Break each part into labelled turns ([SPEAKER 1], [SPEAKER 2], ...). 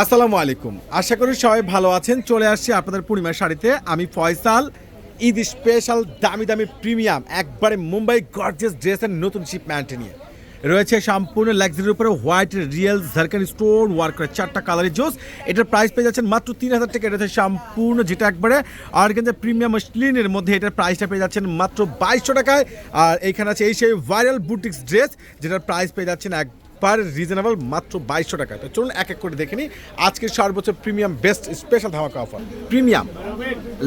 [SPEAKER 1] আসসালামু আলাইকুম। আশা করি সবাই ভালো আছেন। চলে আসছি আপনাদের পূর্ণিমার শাড়িতে। আমি ফয়সাল। ঈদ স্পেশাল দামি দামি প্রিমিয়াম একবারে মুম্বাই গর্জেস ড্রেসের নতুন শিপ শিপম্যান্ট নিয়ে। রয়েছে সম্পূর্ণ লাক্সারির উপরে হোয়াইট রিয়েল ঝারকান স্টোন ওয়ার্ক করে চারটা কালারের জোস এটার প্রাইস পেয়ে যাচ্ছেন মাত্র তিন হাজার টাকা। এটা সম্পূর্ণ যেটা একবারে অর্গেঞ্জা প্রিমিয়াম স্লিনের মধ্যে এটার প্রাইসটা পেয়ে যাচ্ছেন মাত্র বাইশশো টাকায়। আর এইখানে আছে এই সেই ভাইরাল বুটিক্স ড্রেস যেটার প্রাইস পেয়ে যাচ্ছেন এক পার রিজনেবল মাত্র বাইশশো টাকা। তো চলুন এক এক করে দেখে নিই। আজকের সর্বোচ্চ প্রিমিয়াম বেস্ট স্পেশাল ধামাকা offer premium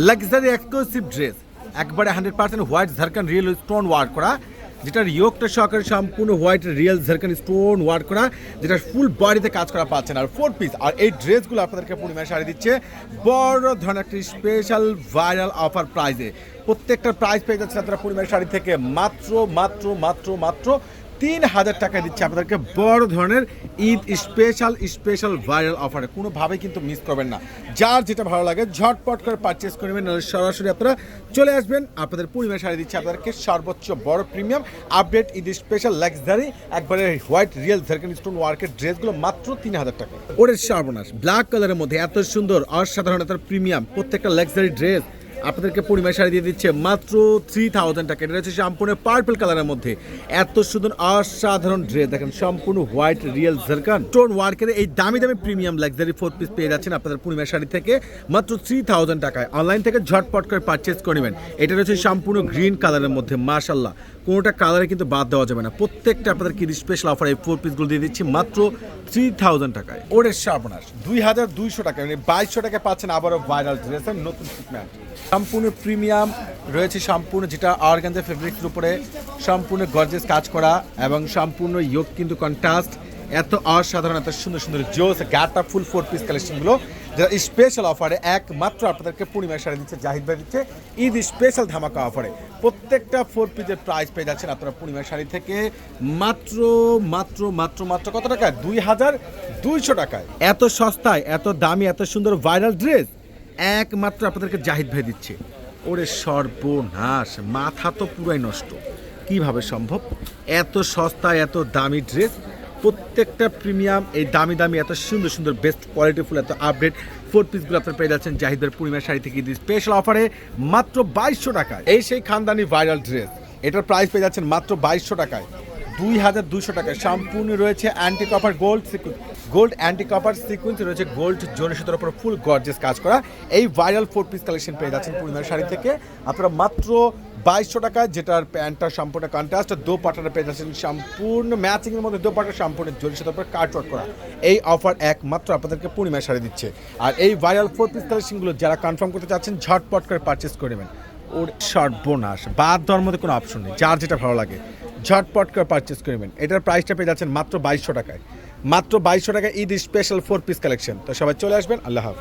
[SPEAKER 1] luxury exclusive dress. একবারে হান্ড্রেড পার্সেন্ট হোয়াইট ঝারকান রিয়েল স্টোন ওয়ার্ক করা। যেটার ইয়োগটা সহকারে সম্পূর্ণ হোয়াইট রিয়েল ঝারকান স্টোন ওয়ার্ক করা। যেটা ফুল বডিতে কাজ করা পাচ্ছেন। আর ফোর পিস আর এই ড্রেসগুলো আপনাদেরকে পূর্ণিমায় শাড়ি দিচ্ছে। বড় ধরনের একটি স্পেশাল ভাইরাল অফার প্রাইজে প্রত্যেকটা প্রাইস পেয়ে যাচ্ছে আপনারা পূর্ণিমার শাড়ি থেকে। মাত্র মাত্র মাত্র মাত্র তিন হাজার টাকা দিচ্ছে আপনাদেরকে বড় ধরনের ঈদ স্পেশাল স্পেশাল ভাইরাল অফারে কোনোভাবেই কিন্তু মিস করবেন না। যার যেটা ভালো লাগে, ঝটপট করে পারচেস করে নেবেন। সরাসরি আপনারা চলে আসবেন। আপনাদের পূর্ণিমা শাড়ি দিচ্ছে আপনাদেরকে সর্বোচ্চ বড় premium update Eid special luxury একবারে হোয়াইট রিয়েল ঝারকান স্টোন ওয়ার্কের ড্রেসগুলো মাত্র তিন হাজার টাকা। ওরে সর্বনাশ। ব্ল্যাক কালারের মধ্যে এত সুন্দর, অসাধারণ প্রিমিয়াম প্রত্যেকটা লাক্সারি ড্রেস আপনাদেরকে পূর্ণিমা শাড়ি দিয়ে দিচ্ছে মাত্র থ্রি থাউজেন্ড টাকা। এটা হচ্ছে সম্পূর্ণ পার্পল কালারের মধ্যে। এত সুন্দর, অসাধারণ ড্রেস দেখেন, সম্পূর্ণ হোয়াইট রিয়েল জারকান টোন ওয়ার্কের এই দামি দামি প্রিমিয়াম লাক্সারি ফোর পিস পেয়ে যাচ্ছেন আপনাদের পূর্ণিমা শাড়ি থেকে মাত্র থ্রি থাউজেন্ড টাকায়। অনলাইন থেকে ঝটপট করে পারচেস করে নেবেন। এটা রয়েছে সম্পূর্ণ গ্রিন কালারের মধ্যে মাশাল্লাহ কোনোটা কালারে কিন্তু বাদ দেওয়া যাবে না। প্রত্যেকটা আপনাদের কি স্পেশাল অফার এই ফোর পিসগুলো দিয়ে দিচ্ছি মাত্র থ্রি থাউজেন্ড টাকায়। ওরে সর্বনাশ। দুই হাজার দুইশো টাকা মানে বাইশশো টাকা পাচ্ছেন আবারও ভাইরাল ড্রেসের নতুন শিপম্যান্ট সম্পূর্ণ প্রিমিয়াম রয়েছে সম্পূর্ণ যেটা অর্গানজা ফেব্রিক্সের উপরে সম্পূর্ণ গর্জেস কাজ করা এবং সম্পূর্ণ ইয়োগ কিন্তু কন্ট্রাস্ট এত অসাধারণ, এত সুন্দর সুন্দর জোস, গাটা ফুল ফোর পিস কালেকশনগুলো যারা স্পেশাল অফারে একমাত্র আপনাদেরকে পূর্ণিমা শাড়ি দিচ্ছে, জাহিদ ভাই দিচ্ছে, ঈদ স্পেশাল ধামাকা অফারে প্রত্যেকটা ফোর পিসের প্রাইস পেয়ে যাচ্ছেন আপনারা পূর্ণিমা শাড়ি থেকে মাত্র মাত্র মাত্র মাত্র কত টাকায়? দুই হাজার দুইশো টাকায়। এত সস্তায়, এত দামি, এত সুন্দর ভাইরাল ড্রেস একমাত্র আপনাদেরকে জাহিদ ভাই দিচ্ছে। ওরে সর্বনাশ, মাথা তো পুরাই নষ্ট। কীভাবে সম্ভব? এত সস্তা, এত দামি ড্রেস, প্রত্যেকটা প্রিমিয়াম, এই দামি দামি, এত সুন্দর সুন্দর বেস্ট কোয়ালিটিফুল এত আপডেট ফোর পিসগুলো আপনার পেয়ে যাচ্ছেন জাহিদের পূর্ণিমা শাড়ি থেকে স্পেশাল অফারে মাত্র বাইশশো টাকায়। এই সেই খানদানি ভাইরাল ড্রেস এটার প্রাইস পেয়ে যাচ্ছেন মাত্র বাইশশো টাকায়। দুই হাজার দুশো টাকায় সম্পূর্ণ রয়েছে anti copper gold sequence gold anti copper sequence রয়েছে গোল্ড জোনের সুতোর উপর ফুল গর্জেস কাজ করা। এই ভাইরাল ফোর পিস কালেকশন পেয়ে যাচ্ছেন পূর্ণিমার শাড়ি থেকে। আপনারা মাত্র বাইশশো টাকা যেটার প্যান্টটা সম্পূর্ণ কন্ট্রাস্ট দো পাটাটা পেয়ে যাচ্ছেন সম্পূর্ণ ম্যাচিংয়ের মধ্যে দো পাটা সম্পূর্ণ জোনের সুতোর উপর কাট ওয়ার্ক করা। এই অফার একমাত্র আপনাদেরকে পূর্ণিমার শাড়ি দিচ্ছে। আর এই ভাইরাল ফোর পিস কালেকশনগুলো যারা কনফার্ম করতে চাচ্ছেন, ঝটপট করে পারচেস করে নেবেন। ওর সর্বনাশ। বাদ দেওয়ার মধ্যে কোনো অপশন নেই। যার যেটা ভালো লাগে। ঝটপট করে পারচেস করবেন এটার প্রাইসটা পেয়ে যাচ্ছেন মাত্র বাইশশো টাকায়। মাত্র বাইশশো টাকা Eid special four piece collection তো সবাই চলে আসবেন, আল্লাহ হাফেজ।